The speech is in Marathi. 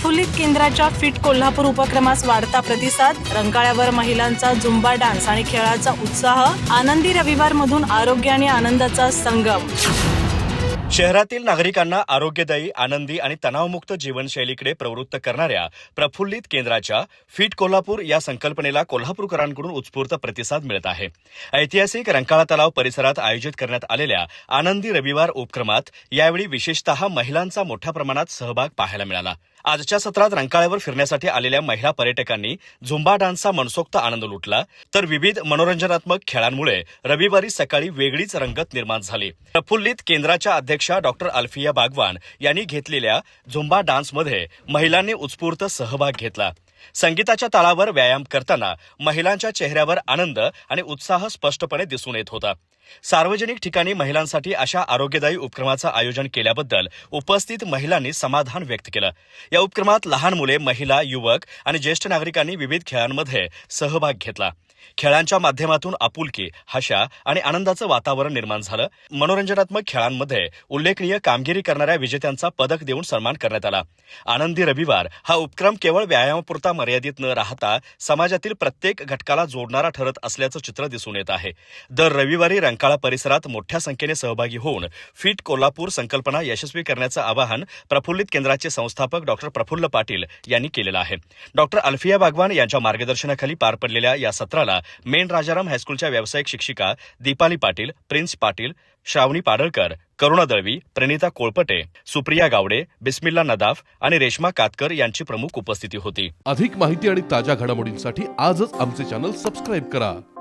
प्रफुल्लित केंद्राच्या फिट कोल्हापूर उपक्रमास वाढता प्रतिसाद रंकाळ्यावर महिलांचा झुंबा डान्स आणि खेळाचा उत्साह आनंदी रविवार मधून आरोग्य आणि आनंदाचा संगम. शहरातील नागरिकांना आरोग्यदायी आनंदी आणि तणावमुक्त जीवनशैलीकडे प्रवृत्त करणाऱ्या प्रफुल्लित केंद्राच्या फिट कोल्हापूर या संकल्पनेला कोल्हापूरकरांकडून उत्स्फूर्त प्रतिसाद मिळत आहे. ऐतिहासिक रंकाळा तलाव परिसरात आयोजित करण्यात आलेल्या आनंदी रविवार उपक्रमात यावेळी विशेषतः महिलांचा मोठ्या प्रमाणात सहभाग पाहायला मिळाला. आजच्या सत्रात रंकाळ्यावर फिरण्यासाठी आलेल्या महिला पर्यटकांनी झुंबा डान्सचा मनसोक्त आनंद लुटला तर विविध मनोरंजनात्मक खेळांमुळे रविवारी सकाळी वेगळीच रंगत निर्माण झाली. प्रफुल्लित केंद्राच्या अध्यक्ष डॉक्टर अल्फिया बागवान यांनी घेतलेल्या झुंबा डान्समध्ये महिलांनी उत्स्फूर्त सहभाग घेतला. संगीताच्या ताळावर व्यायाम करताना महिलांच्या चेहऱ्यावर आनंद आणि उत्साह स्पष्टपणे दिसून येत होता. सार्वजनिक ठिकाणी महिलांसाठी अशा आरोग्यदायी उपक्रमाचं आयोजन केल्याबद्दल उपस्थित महिलांनी समाधान व्यक्त केलं. या उपक्रमात लहान मुले महिला युवक आणि ज्येष्ठ नागरिकांनी विविध खेळांमध्ये सहभाग घेतला. खेळांच्या माध्यमातून आपुलकी हशा आणि आनंदाचं वातावरण निर्माण झालं. मनोरंजनात्मक खेळांमध्ये उल्लेखनीय कामगिरी करणाऱ्या विजेत्यांचा पदक देऊन सन्मान करण्यात आला. आनंदी रविवार हा उपक्रम केवळ व्यायामापुरता मर्यादित न राहता समाजातील प्रत्येक घटकाला जोडणारा ठरत असल्याचं चित्र दिसून येत आहे. दर रविवारी रंकाळा परिसरात मोठ्या संख्येने सहभागी होऊन फिट कोल्हापूर संकल्पना यशस्वी करण्याचं आवाहन प्रफुल्लित केंद्राचे संस्थापक डॉक्टर प्रफुल्ल पाटील यांनी केलेलं आहे. डॉक्टर अल्फिया बागवान यांच्या मार्गदर्शनाखाली पार पडलेल्या या सत्राला मेन राजाराम हायस्कूलच्या व्यावसायिक शिक्षिका दीपाली पाटील प्रिन्स पाटील श्रावणी पाडळकर करुणा दळवी प्रणिता कोळपटे सुप्रिया गावडे बिस्मिल्ला नदाफ आणि रेश्मा कातकर यांची प्रमुख उपस्थिती होती. अधिक माहिती आणि ताज्या घडामोडींसाठी आजच आमचे चॅनल सबस्क्राईब करा.